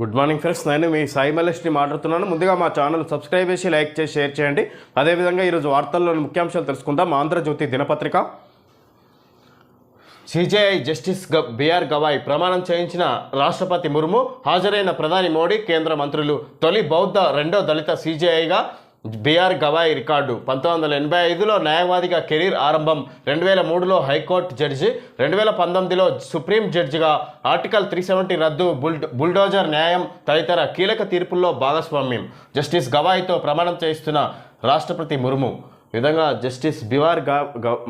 Good morning friends. నేను మీ సాయి మల్లేష్ని మాట్లాడుతున్నాను. ముందుగా మా ఛానల్ సబ్స్క్రైబ్ చేసి లైక్ చేసి షేర్ చేయండి. అదేవిధంగా ఈరోజు వార్తల్లోని ముఖ్యాంశాలు తెలుసుకుందాం. ఆంధ్రజ్యోతి దినపత్రిక. సిజేఐ జస్టిస్ గ బిఆర్ గవాయ్ ప్రమాణం చేయించిన రాష్ట్రపతి ముర్ము హాజరైన ప్రధాని మోడీ కేంద్ర మంత్రులు తొలి బౌద్ధ రెండో దళిత సిజేఐగా బిఆర్ గవాయ్ రికార్డు. పంతొమ్మిది వందల ఎనభై ఐదులో న్యాయవాదిగా కెరీర్ ఆరంభం రెండు వేల మూడులో హైకోర్టు జడ్జి రెండు వేల పంతొమ్మిదిలో సుప్రీం జడ్జిగా ఆర్టికల్ త్రీ సెవెంటీ రద్దు బుల్ బుల్డోజర్ న్యాయం తదితర కీలక తీర్పుల్లో భాగస్వామ్యం. జస్టిస్ గవాయ్తో ప్రమాణం చేయిస్తున్న రాష్ట్రపతి ముర్ము. విధంగా జస్టిస్ బిఆర్గా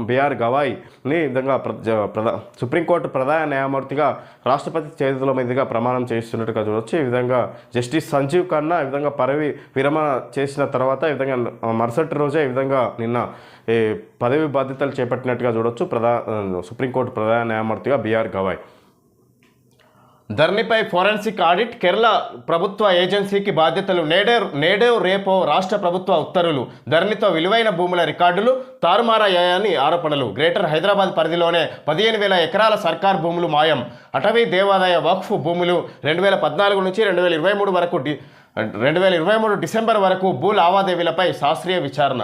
బిఆర్ గవాయ్ని విధంగా ప్ర ప్రధా సుప్రీంకోర్టు ప్రధాన న్యాయమూర్తిగా రాష్ట్రపతి చేతుల మీదుగా ప్రమాణం చేస్తున్నట్టుగా చూడవచ్చు ఈ విధంగా జస్టిస్ సంజీవ్ ఖన్నా ఈ విధంగా పదవి విరమణ చేసిన తర్వాత ఈ విధంగా మరుసటి రోజే ఈ విధంగా నిన్న ఈ పదవి బాధ్యతలు చేపట్టినట్టుగా చూడవచ్చు ప్రధా సుప్రీంకోర్టు ప్రధాన న్యాయమూర్తిగా బిఆర్ గవాయ్. ధరణిపై ఫోరెన్సిక్ ఆడిట్ కేరళ ప్రభుత్వ ఏజెన్సీకి బాధ్యతలు. నేడే నేడే రేపో రాష్ట్ర ప్రభుత్వ ఉత్తర్వులు. ధరణితో విలువైన భూముల రికార్డులు తారుమారయ్యాయని ఆరోపణలు. గ్రేటర్ హైదరాబాద్ పరిధిలోనే పదిహేను వేల ఎకరాల సర్కార్ భూములు మాయం. అటవీ దేవాదాయ వక్ఫ్ భూములు రెండు వేల పద్నాలుగు నుంచి రెండు వేల ఇరవై మూడు వరకు డి రెండు వేల ఇరవై మూడు డిసెంబర్ వరకు భూ లావాదేవీలపై శాస్త్రీయ విచారణ.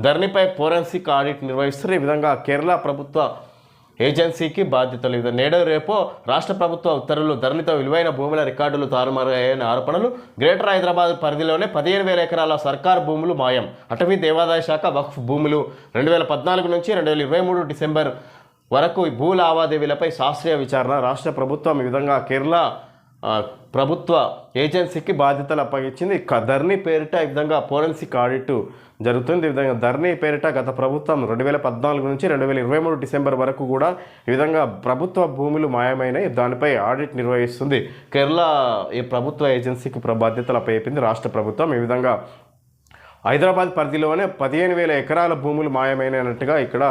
ధరణిపై ఫోరెన్సిక్ ఆడిట్ నిర్వహిస్తున్న ఈ విధంగా కేరళ ప్రభుత్వ ఏజెన్సీకి బాధ్యతలు లేదు నేడు రేపో రాష్ట్ర ప్రభుత్వ ఉత్తర్వులు ధరణితో విలువైన భూముల రికార్డులు తారుమారయ్యాయని ఆరోపణలు. గ్రేటర్ హైదరాబాద్ పరిధిలోనే పదిహేను వేల ఎకరాల సర్కార్ భూములు మాయం. అటవీ దేవాదాయ శాఖ వక్ఫ్ భూములు. రెండు వేల పద్నాలుగు నుంచి రెండు వేల ఇరవై మూడు డిసెంబర్ వరకు భూ లావాదేవీలపై శాస్త్రీయ విచారణ. రాష్ట్ర ప్రభుత్వం ఈ విధంగా కేరళ ప్రభుత్వ ఏజెన్సీకి బాధ్యతలు అప్పగించింది. క- పేరిట ఈ విధంగా ఫోరెన్సిక్ ఆడిట్ జరుగుతుంది. ఈ విధంగా ధర్నీ పేరిట గత ప్రభుత్వం రెండు వేల పద్నాలుగు నుంచి రెండు వేల ఇరవై మూడు డిసెంబర్ వరకు కూడా ఈ విధంగా ప్రభుత్వ భూములు మాయమైనాయి దానిపై ఆడిట్ నిర్వహిస్తుంది. కేరళ ఈ ప్రభుత్వ ఏజెన్సీకి బాధ్యతలు అప్పచెప్పింది రాష్ట్ర ప్రభుత్వం. ఈ విధంగా హైదరాబాద్ పరిధిలోనే పదిహేను వేల ఎకరాల భూములు మాయమైనట్టుగా ఇక్కడ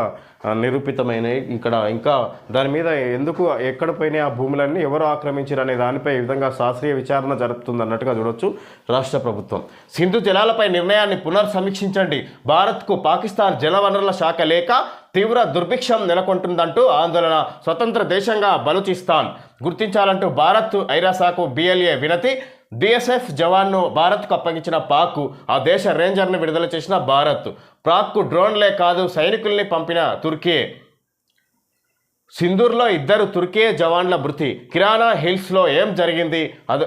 నిరూపితమైనవి ఇక్కడ ఇంకా దాని మీద ఎందుకు ఎక్కడ పోయినాయి ఆ భూములన్నీ ఎవరు ఆక్రమించారు అనే దానిపై ఈ విధంగా శాస్త్రీయ విచారణ జరుపుతుంది అన్నట్టుగా చూడొచ్చు రాష్ట్ర ప్రభుత్వం. సింధు జలాలపై నిర్ణయాన్ని పునర్సమీక్షించండి. భారత్కు పాకిస్తాన్ జలవనరుల శాఖ లేక తీవ్ర దుర్భిక్షం నెలకొంటుందంటూ ఆందోళన. స్వతంత్ర దేశంగా బలూచిస్తాన్. గుర్తించాలంటూ భారత్ ఐరాసాకు బిఎల్ఏ వినతి. బీఎస్ఎఫ్ జవాన్ను భారత్కు అప్పగించిన పాక్ ఆ దేశ రేంజర్ను విడుదల చేసిన భారత్. పాక్కు డ్రోన్లే కాదు సైనికుల్ని పంపిన తుర్కీ. సింధూర్లో ఇద్దరు తుర్కీ జవాన్ల మృతి. కిరాణా హిల్స్లో ఏం జరిగింది? అది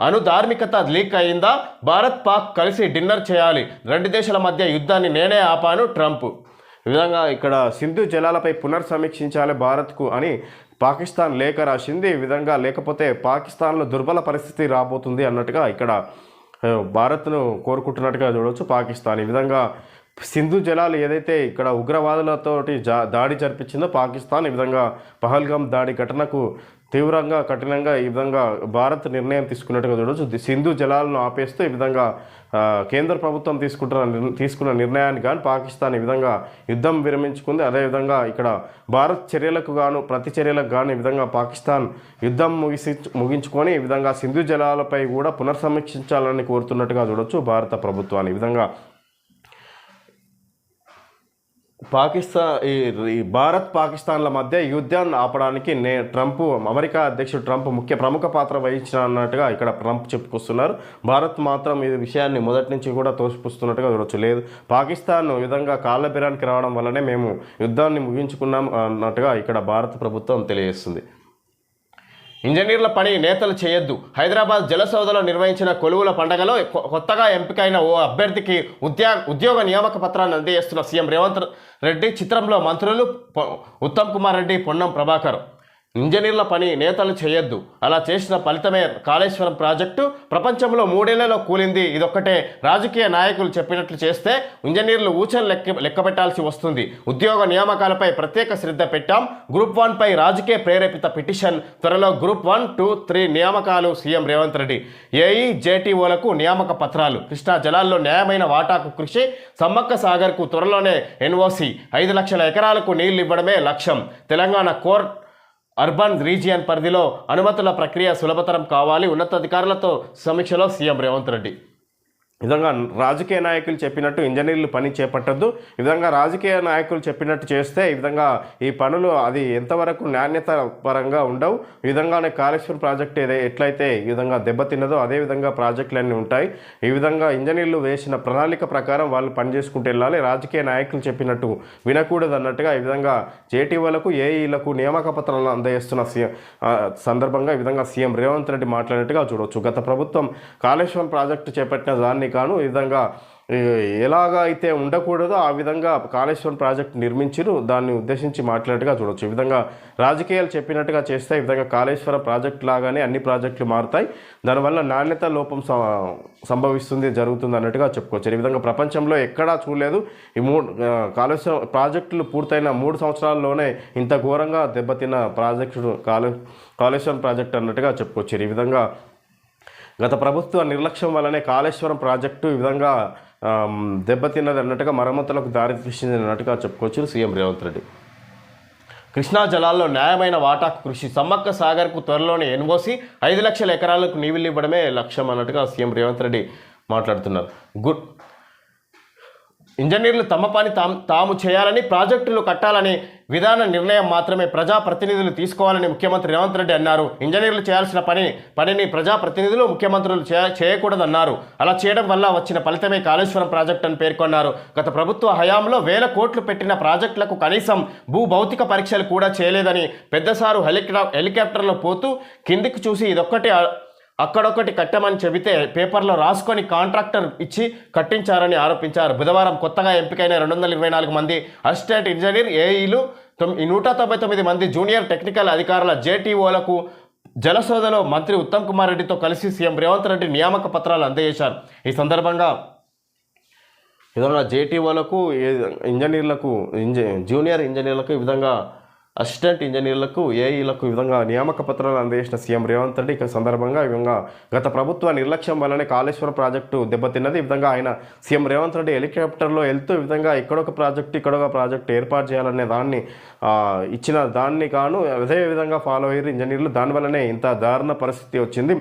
అనుధార్మికత లీక్ అయిందా? భారత్ పాక్ కలిసి డిన్నర్ చేయాలి. రెండు దేశాల మధ్య యుద్ధాన్ని నేనే ఆపాను ట్రంప్. ఈ విధంగా ఇక్కడ సింధు జలాలపై పునర్సమీక్షించాలి భారత్కు అని పాకిస్తాన్ లేఖ రాసింది ఈ విధంగా లేకపోతే పాకిస్తాన్లో దుర్బల పరిస్థితి రాబోతుంది అన్నట్టుగా ఇక్కడ భారత్ను కోరుకుంటున్నట్టుగా చూడవచ్చు పాకిస్తాన్. ఈ విధంగా సింధు జలాలు ఏదైతే ఇక్కడ ఉగ్రవాదులతోటి జా దాడి జరిపించిందో పాకిస్తాన్ ఈ విధంగా పహల్గామ్ దాడి ఘటనకు తీవ్రంగా కఠినంగా ఈ విధంగా భారత్ నిర్ణయం తీసుకున్నట్టుగా చూడవచ్చు సింధు జలాలను ఆపేస్తూ ఈ విధంగా కేంద్ర ప్రభుత్వం తీసుకుంటున్న తీసుకున్న నిర్ణయాన్ని కానీ పాకిస్తాన్ ఈ విధంగా యుద్ధం విరమించుకుంది. అదేవిధంగా ఇక్కడ భారత్ చర్యలకు గాను ప్రతి చర్యలకు గాను ఈ విధంగా పాకిస్తాన్ యుద్ధం ముగిసి ముగించుకొని ఈ విధంగా సింధు జలాలపై కూడా పునర్సమీక్షించాలని కోరుతున్నట్టుగా చూడవచ్చు భారత ప్రభుత్వాన్ని. ఈ విధంగా పాకిస్తాన్ ఈ భారత్ పాకిస్తాన్ల మధ్య యుద్ధాన్ని ఆపడానికి నే ట్రంప్ అమెరికా అధ్యక్షుడు ట్రంప్ ముఖ్య ప్రముఖ పాత్ర వహించిన అన్నట్టుగా ఇక్కడ ట్రంప్ చెప్పుకొస్తున్నారు. భారత్ మాత్రం ఈ విషయాన్ని మొదటి నుంచి కూడా తోసిపుస్తున్నట్టుగా చూడొచ్చు. లేదు పాకిస్తాన్ విధంగా కాళ్ళబిరానికి రావడం వల్లనే మేము యుద్ధాన్ని ముగించుకున్నాం అన్నట్టుగా ఇక్కడ భారత ప్రభుత్వం తెలియజేస్తుంది. ఇంజనీర్ల పని నేతలు చేయొద్దు. హైదరాబాద్ జలసౌధలో నిర్వహించిన కొలువుల పండగలో కొ- కొత్తగా ఎంపికైన ఓ అభ్యర్థికి ఉద్యా ఉద్యోగ నియామక పత్రాన్ని అందజేస్తున్న సీఎం రేవంత్ రెడ్డి చిత్రంలో మంత్రులు ఉత్తమ్ కుమార్ రెడ్డి పొన్నం ప్రభాకర్. ఇంజనీర్ల పని నేతలు చేయొద్దు. అలా చేసిన ఫలితమే కాళేశ్వరం ప్రాజెక్టు. ప్రపంచంలో మూడేళ్ళలో కూలింది. ఇదొక్కటే. రాజకీయ నాయకులు చెప్పినట్లు చేస్తే ఇంజనీర్లు ఊచలు లెక్క లెక్కబెట్టాల్సి వస్తుంది. ఉద్యోగ నియామకాలపై ప్రత్యేక శ్రద్ధ పెట్టాం. గ్రూప్ వన్పై రాజకీయ ప్రేరేపిత పిటిషన్. త్వరలో గ్రూప్ వన్ టూ త్రీ నియామకాలు సీఎం రేవంత్ రెడ్డి. ఏఈ జేటీఓలకు నియామక పత్రాలు. కృష్ణా జలాల్లో న్యాయమైన వాటాకు కృషి. సమ్మక్క సాగర్కు త్వరలోనే ఎన్ఓసి. ఐదు లక్షల ఎకరాలకు నీళ్ళు ఇవ్వడమే లక్ష్యం. తెలంగాణ కోర్ అర్బన్ రీజియన్ పరిధిలో అనుమతుల ప్రక్రియ సులభతరం కావాలి. ఉన్నతాధికారులతో సమీక్షలో సీఎం రేవంత్ రెడ్డి. విధంగా రాజకీయ నాయకులు చెప్పినట్టు ఇంజనీర్లు పని చేపట్టద్దు. ఈ విధంగా రాజకీయ నాయకులు చెప్పినట్టు చేస్తే ఈ విధంగా ఈ పనులు అది ఎంతవరకు నాణ్యత పరంగా ఉండవు. ఈ విధంగానే కాళేశ్వరం ప్రాజెక్ట్ ఏదై ఎట్లయితే ఈ విధంగా దెబ్బతిన్నదో అదే విధంగా ప్రాజెక్టులన్నీ ఉంటాయి. ఈ విధంగా ఇంజనీర్లు వేసిన ప్రణాళిక ప్రకారం వాళ్ళు పనిచేసుకుంటూ వెళ్ళాలి. రాజకీయ నాయకులు చెప్పినట్టు వినకూడదు అన్నట్టుగా ఈ విధంగా జేటీఓలకు ఏఈలకు నియామక పత్రాలను అందజేస్తున్న సీఎం సందర్భంగా ఈ విధంగా సీఎం రేవంత్ రెడ్డి మాట్లాడినట్టుగా చూడవచ్చు గత ప్రభుత్వం కాళేశ్వరం ప్రాజెక్టు చేపట్టిన దాన్ని కాను ఈ విధంగా ఎలాగ ఎలాగా అయితే ఉండకూడదో ఆ విధంగా కాళేశ్వరం ప్రాజెక్ట్ నిర్మించిరు దాన్ని ఉద్దేశించి మాట్లాడినట్టుగా చూడవచ్చు ఈ విధంగా రాజకీయాలు చెప్పినట్టుగా చేస్తే ఈ విధంగా కాళేశ్వరం ప్రాజెక్ట్ లాగానే అన్ని ప్రాజెక్టులు మారుతాయి. దానివల్ల నాణ్యత లోపం సంభవిస్తుంది జరుగుతుంది అన్నట్టుగా చెప్పుకోవచ్చు. ఈ విధంగా ప్రపంచంలో ఎక్కడా చూడలేదు. ఈ మూడు కాళేశ్వరం ప్రాజెక్టులు పూర్తయిన మూడు సంవత్సరాల్లోనే ఇంత ఘోరంగా దెబ్బతిన్న ప్రాజెక్టు కాళే కాళేశ్వరం ప్రాజెక్ట్ అన్నట్టుగా చెప్పుకోవచ్చు. ఈ విధంగా గత ప్రభుత్వ నిర్లక్ష్యం వల్లనే కాళేశ్వరం ప్రాజెక్టు ఈ విధంగా దెబ్బతిన్నది అన్నట్టుగా మరమ్మతులకు దారితీసింది అన్నట్టుగా చెప్పుకోవచ్చు సీఎం రేవంత్ రెడ్డి. కృష్ణా జలాల్లో న్యాయమైన వాటాకు కృషి సమ్మక్క సాగర్కు త్వరలోనే ఎన్ఓసి ఐదు లక్షల ఎకరాలకు నీవిల్లు ఇవ్వడమే లక్ష్యం అన్నట్టుగా సీఎం రేవంత్ రెడ్డి మాట్లాడుతున్నారు. గుడ్. ఇంజనీర్లు తమ పని తాము తాము చేయాలని ప్రాజెక్టులు కట్టాలని విధాన నిర్ణయం మాత్రమే ప్రజాప్రతినిధులు తీసుకోవాలని ముఖ్యమంత్రి రేవంత్ రెడ్డి అన్నారు. ఇంజనీర్లు చేయాల్సిన పని పనిని ప్రజాప్రతినిధులు ముఖ్యమంత్రులు చే చేయకూడదన్నారు. అలా చేయడం వల్ల వచ్చిన ఫలితమే కాళేశ్వరం ప్రాజెక్టు అని పేర్కొన్నారు. గత ప్రభుత్వ హయాంలో వేల కోట్లు పెట్టిన ప్రాజెక్టులకు కనీసం భూ భౌతిక పరీక్షలు కూడా చేయలేదని పెద్దసారు హెలికా హెలికాప్టర్లో పోతూ కిందికి చూసి ఇదొక్కటే అక్కడొక్కటి కట్టమని చెబితే పేపర్లో రాసుకొని కాంట్రాక్టర్ ఇచ్చి కట్టించారని ఆరోపించారు. బుధవారం కొత్తగా ఎంపికైన రెండు వందల ఇరవై నాలుగు మంది అసిస్టెంట్ ఇంజనీర్ ఏఈలు తొమ్- నూట తొంభై తొమ్మిది మంది జూనియర్ టెక్నికల్ అధికారుల జేటీఓలకు జలశోధలో మంత్రి ఉత్తమ్ కుమార్ రెడ్డితో కలిసి సీఎం రేవంత్ రెడ్డి నియామక పత్రాలు అందజేశారు. ఈ సందర్భంగా ఏదైనా జేటీఓలకు ఇంజనీర్లకు ఇంజ జూనియర్ ఇంజనీర్లకు ఈ విధంగా అసిస్టెంట్ ఇంజనీర్లకు ఏఈలకు విధంగా నియామక పత్రాలు అందజేసిన సీఎం రేవంత్ రెడ్డి ఇక సందర్భంగా ఈ విధంగా గత ప్రభుత్వ నిర్లక్ష్యం వల్లనే కాళేశ్వరం ప్రాజెక్టు దెబ్బతిన్నది. ఈ విధంగా ఆయన సీఎం రేవంత్ రెడ్డి హెలికాప్టర్లో వెళ్తూ ఈ విధంగా ఇక్కడొక ప్రాజెక్టు ఇక్కడొక ప్రాజెక్టు ఏర్పాటు చేయాలనే దాన్ని ఇచ్చిన దాన్ని కాను అదే విధంగా ఫాలో అయ్యారు ఇంజనీర్లు దానివల్లనే ఇంత దారుణ పరిస్థితి వచ్చింది.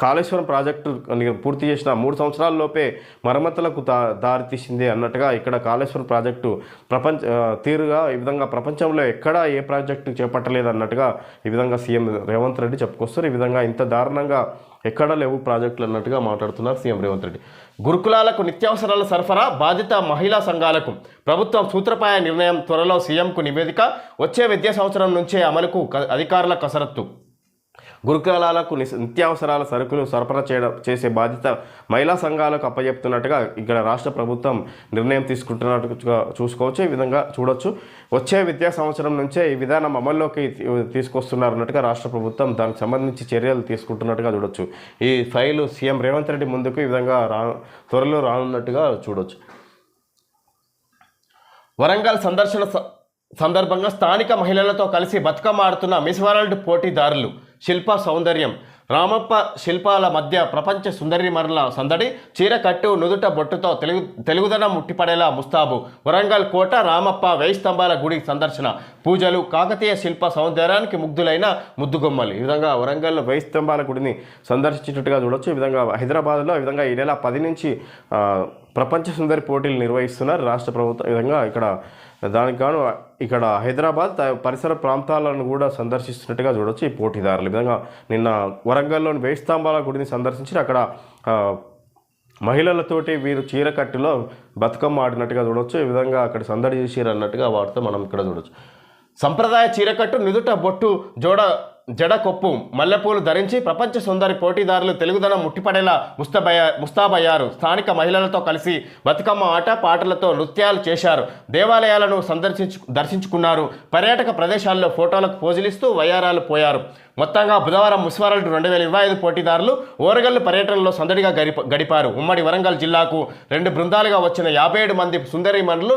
కాళేశ్వరం ప్రాజెక్టు పూర్తి చేసిన మూడు సంవత్సరాల్లోపే మరమ్మతులకు దా దారితీసింది అన్నట్టుగా ఇక్కడ కాళేశ్వరం ప్రాజెక్టు ప్రపంచ తీరుగా ఈ విధంగా ప్రపంచంలో ఎక్కడా ఏ ప్రాజెక్టు చేపట్టలేదు అన్నట్టుగా ఈ విధంగా సీఎం రేవంత్ రెడ్డి చెప్పుకొస్తారు. ఈ విధంగా ఇంత దారుణంగా ఎక్కడా లేవు ప్రాజెక్టులు అన్నట్టుగా మాట్లాడుతున్నారు సీఎం రేవంత్ రెడ్డి. గురుకులాలకు నిత్యావసరాల సరఫరా బాధిత మహిళా సంఘాలకు ప్రభుత్వం సూత్రపాయ నిర్ణయం త్వరలో సీఎంకు నివేదిక. వచ్చే విద్యా సంవత్సరం నుంచే అమలుకు క- అధికారుల కసరత్తు. గురుకులాలకు నిస్- నిత్యావసరాల సరుకులు సరఫరా చేయడం చేసే బాధ్యత మహిళా సంఘాలకు అప్పజెప్తున్నట్టుగా ఇక్కడ రాష్ట్ర ప్రభుత్వం నిర్ణయం తీసుకుంటున్నట్టుగా చూసుకోవచ్చు. ఈ విధంగా చూడొచ్చు. వచ్చే విద్యా సంవత్సరం నుంచే ఈ విధానం అమల్లోకి తీసుకొస్తున్నారన్నట్టుగా తీసుకొస్తున్నారు అన్నట్టుగా రాష్ట్ర ప్రభుత్వం దానికి సంబంధించి చర్యలు తీసుకుంటున్నట్టుగా చూడొచ్చు. ఈ ఫైలు సీఎం రేవంత్ రెడ్డి ముందుకు ఈ విధంగా రా త్వరలో రానున్నట్టుగా చూడొచ్చు. వరంగల్ సందర్శన స- సందర్భంగా స్థానిక మహిళలతో కలిసి బతుకమ్మ ఆడుతున్న మిస్ వరల్డ్ పోటీదారులు శిల్ప సౌందర్యం. రామప్ప శిల్పాల మధ్య ప్రపంచ సుందరి మరల సందడి. చీరకట్టు నుదుట బొట్టుతో తెలుగు తెలుగుదనం ముట్టిపడేలా ముస్తాబు. వరంగల్ కోట రామప్ప వేయి స్తంభాల గుడి సందర్శన. పూజలు కాకతీయ శిల్ప సౌందర్యానికి ముగ్ధులైన ముద్దుగొమ్మలు. ఈ విధంగా వరంగల్ వేయి స్తంభాల గుడిని సందర్శించినట్టుగా చూడొచ్చు. ఈ విధంగా హైదరాబాద్లో ఈ విధంగా ఈ నెల పది నుంచి ప్రపంచ సుందరి పోటీలు నిర్వహిస్తున్నారు రాష్ట్ర ప్రభుత్వం. విధంగా ఇక్కడ దానికి గాను ఇక్కడ హైదరాబాద్ త- పరిసర ప్రాంతాలను కూడా సందర్శిస్తున్నట్టుగా చూడొచ్చు. ఈ పోటీదారులు విధంగా నిన్న వరంగల్లోని వేయి స్తంభాల గుడిని సందర్శించి అక్కడ మహిళలతోటి వీరు చీరకట్టులో బతుకమ్మ ఆడినట్టుగా చూడొచ్చు. ఈ విధంగా అక్కడ సందడి చేసిరు అన్నట్టుగా వార్త మనం ఇక్కడ చూడొచ్చు. సంప్రదాయ చీరకట్టు నిదుట బొట్టు జోడ జడ కొప్పు మల్లెపూలు ధరించి ప్రపంచ సుందరి పోటీదారులు తెలుగుదనం ముట్టిపడేలా ముస్తబయ్యా ముస్తాబయ్యారు. స్థానిక మహిళలతో కలిసి బతుకమ్మ ఆట పాటలతో నృత్యాలు చేశారు. దేవాలయాలను సందర్శించు దర్శించుకున్నారు. పర్యాటక ప్రదేశాల్లో ఫోటోలకు పోజులిస్తూ వయ్యారాలు పోయారు. మొత్తంగా బుధవారం ముస్వారల్డ్ రెండు వేల ఇరవై ఐదు పోటీదారులు ఓరగల్లు పర్యటనలో సందడిగా గడిప గడిపారు. ఉమ్మడి వరంగల్ జిల్లాకు రెండు బృందాలుగా వచ్చిన యాభై ఏడు మంది సుందరిమణులు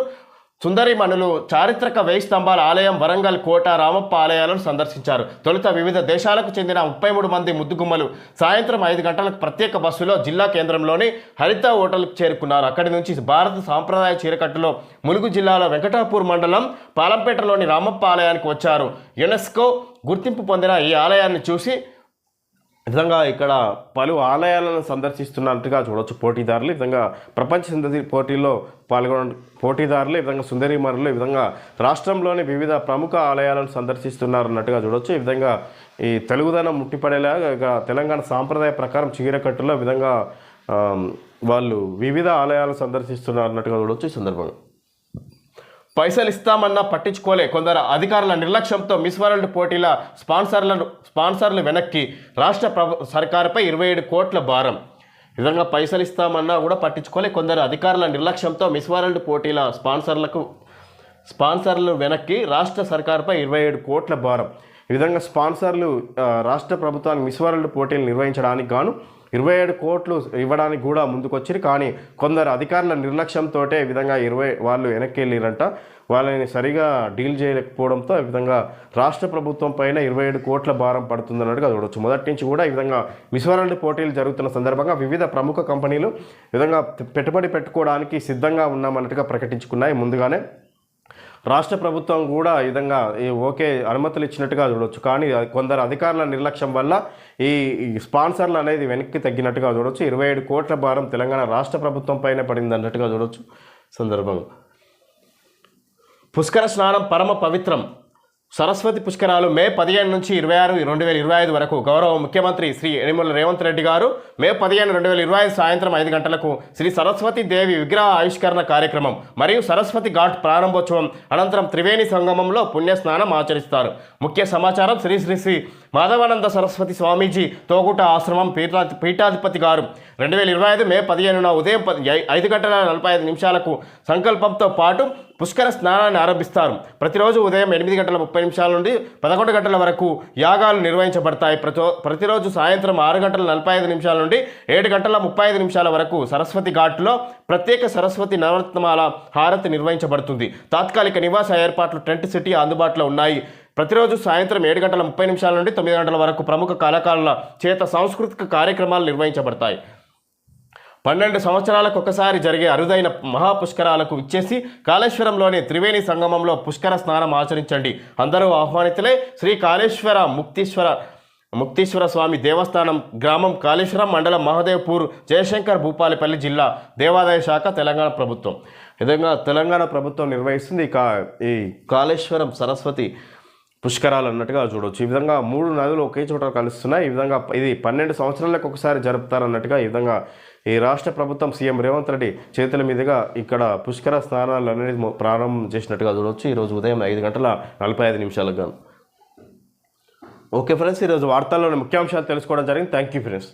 సుందరిమణులు చారిత్రక వెయ్యి స్తంభాల ఆలయం వరంగల్ కోట రామప్ప ఆలయాలను సందర్శించారు. తొలుత వివిధ దేశాలకు చెందిన ముప్పై మూడు మంది ముద్దుగుమ్మలు సాయంత్రం ఐదు గంటలకు ప్రత్యేక బస్సులో జిల్లా కేంద్రంలోని హరిత హోటల్కు చేరుకున్నారు. అక్కడి నుంచి భారత సాంప్రదాయ చీరకట్టులో ములుగు జిల్లాలో వెంకటాపూర్ మండలం పాలంపేటలోని రామప్ప ఆలయానికి వచ్చారు. యునెస్కో గుర్తింపు పొందిన ఈ ఆలయాన్ని చూసి విధంగా ఇక్కడ పలు ఆలయాలను సందర్శిస్తున్నట్టుగా చూడవచ్చు పోటీదారులు. ఈ విధంగా ప్రపంచ సుందరి పోటీల్లో పాల్గొన పోటీదారులు ఈ విధంగా సుందరిమరులు ఈ విధంగా రాష్ట్రంలోని వివిధ ప్రముఖ ఆలయాలను సందర్శిస్తున్నారు అన్నట్టుగా చూడవచ్చు ఈ విధంగా ఈ తెలుగుదనం ముట్టిపడేలా తెలంగాణ సాంప్రదాయ ప్రకారం చీరకట్టులో విధంగా వాళ్ళు వివిధ ఆలయాలు సందర్శిస్తున్నారు అన్నట్టుగా చూడవచ్చు ఈ సందర్భంగా. పైసలు ఇస్తామన్నా పట్టించుకోలే. కొందరు అధికారుల నిర్లక్ష్యంతో మిస్ వరల్డ్ పోటీల స్పాన్సర్లను స్పాన్సర్లు వెనక్కి రాష్ట్ర ప్రభు సర్కారుపై ఇరవై ఏడు కోట్ల భారం. విధంగా పైసలు ఇస్తామన్నా కూడా పట్టించుకోలే. కొందరు అధికారుల నిర్లక్ష్యంతో మిస్ వరల్డ్ పోటీల స్పాన్సర్లకు స్పాన్సర్లు వెనక్కి రాష్ట్ర సర్కారుపై ఇరవై ఏడు కోట్ల భారం. ఈ విధంగా స్పాన్సర్లు రాష్ట్ర ప్రభుత్వానికి మిస్ వరల్డ్ పోటీలు నిర్వహించడానికి గాను ఇరవై ఏడు కోట్లు ఇవ్వడానికి కూడా ముందుకొచ్చారు కానీ కొందరు అధికారుల నిర్లక్ష్యంతో ఈ విధంగా ఇరవై వాళ్ళు వెనక్కి వెళ్ళిరంట వాళ్ళని సరిగా డీల్ చేయలేకపోవడంతో ఈ విధంగా రాష్ట్ర ప్రభుత్వం పైన ఇరవై ఏడు కోట్ల భారం పడుతుందన్నట్టుగా చూడవచ్చు మొదటి నుంచి కూడా ఈ విధంగా మిస్ వరల్డ్ పోటీలు జరుగుతున్న సందర్భంగా వివిధ ప్రముఖ కంపెనీలు విధంగా పెట్టుబడి పెట్టుకోవడానికి సిద్ధంగా ఉన్నామన్నట్టుగా ప్రకటించుకున్నాయి ముందుగానే. రాష్ట్ర ప్రభుత్వం కూడా ఈ విధంగా ఈ ఓకే అనుమతులు ఇచ్చినట్టుగా చూడొచ్చు. కానీ కొందరు అధికారుల నిర్లక్ష్యం వల్ల ఈ ఈ స్పాన్సర్లు అనేది వెనక్కి తగ్గినట్టుగా చూడొచ్చు. ఇరవై ఏడు కోట్ల భారం తెలంగాణ రాష్ట్ర ప్రభుత్వం పైన పడింది అన్నట్టుగా చూడొచ్చు సందర్భంగా. పుష్కర స్నానం పరమ పవిత్రం. సరస్వతి పుష్కరాలు మే పదిహేను నుంచి ఇరవై ఆరు రెండు వేల ఇరవై ఐదు వరకు. గౌరవ ముఖ్యమంత్రి శ్రీ యనమల రేవంత్ రెడ్డి గారు మే పదిహేను రెండు వేల ఇరవై ఐదు సాయంత్రం ఐదు గంటలకు శ్రీ సరస్వతి దేవి విగ్రహ ఆవిష్కరణ కార్యక్రమం మరియు సరస్వతి ఘాట్ ప్రారంభోత్సవం అనంతరం త్రివేణి సంగమంలో పుణ్య స్నానం ఆచరిస్తారు. ముఖ్య సమాచారం శ్రీ శ్రీ శ్రీ మాధవానంద సరస్వతి స్వామీజీ తోగుట ఆశ్రమం పీఠా పీఠాధిపతి గారు. రెండు వేల ఇరవై ఐదు మే పదిహేనున ఉదయం పది ఐ- ఐదు గంటల నలభై ఐదు నిమిషాలకు సంకల్పంతో పాటు పుష్కర స్నానాన్ని ఆరంభిస్తారు. ప్రతిరోజు ఉదయం ఎనిమిది గంటల ముప్పై నిమిషాల నుండి పదకొండు గంటల వరకు యాగాలు నిర్వహించబడతాయి. ప్రతో ప్రతిరోజు సాయంత్రం ఆరు గంటల నలభై ఐదు నిమిషాల నుండి ఏడు గంటల ముప్పై ఐదు నిమిషాల వరకు సరస్వతి ఘాట్లో ప్రత్యేక సరస్వతి నవరత్నమాల హారతి నిర్వహించబడుతుంది. తాత్కాలిక నివాస ఏర్పాట్లు టెంట్ సిటీ అందుబాటులో ఉన్నాయి. ప్రతిరోజు సాయంత్రం ఏడు గంటల ముప్పై నిమిషాల నుండి తొమ్మిది గంటల వరకు ప్రముఖ కళాకారుల చేత సాంస్కృతిక కార్యక్రమాలు నిర్వహించబడతాయి. పన్నెండు సంవత్సరాలకు ఒకసారి జరిగే అరుదైన మహాపుష్కరాలకు ఇచ్చేసి కాళేశ్వరంలోని త్రివేణి సంగమంలో పుష్కర స్నానం ఆచరించండి. అందరూ ఆహ్వానితులే శ్రీ కాళేశ్వర ముక్తీశ్వర ముక్తీశ్వర స్వామి దేవస్థానం గ్రామం కాళేశ్వరం మండలం మహదేవ్పూర్ జయశంకర్ భూపాలపల్లి జిల్లా దేవాదాయ శాఖ తెలంగాణ ప్రభుత్వం. విధంగా తెలంగాణ ప్రభుత్వం నిర్వహిస్తుంది. ఈ కాళేశ్వరం సరస్వతి పుష్కరాలు అన్నట్టుగా చూడవచ్చు ఈ విధంగా మూడు నదులు ఒకే చోట కలుస్తున్నాయి. ఈ విధంగా ఇది పన్నెండు సంవత్సరాలకు ఒకసారి జరుపుతారన్నట్టుగా ఈ విధంగా ఈ రాష్ట్ర ప్రభుత్వం సీఎం రేవంత్ రెడ్డి చేతుల మీదుగా ఇక్కడ పుష్కర స్నానాలు అనేది ప్రారంభం చేసినట్టుగా చూడవచ్చు ఈరోజు ఉదయం ఐదు గంటల నలభై ఐదు నిమిషాలకు గాను. ఓకే ఫ్రెండ్స్ ఈరోజు వార్తల్లోని ముఖ్యాంశాలు తెలుసుకోవడం జరిగింది. Thank you friends.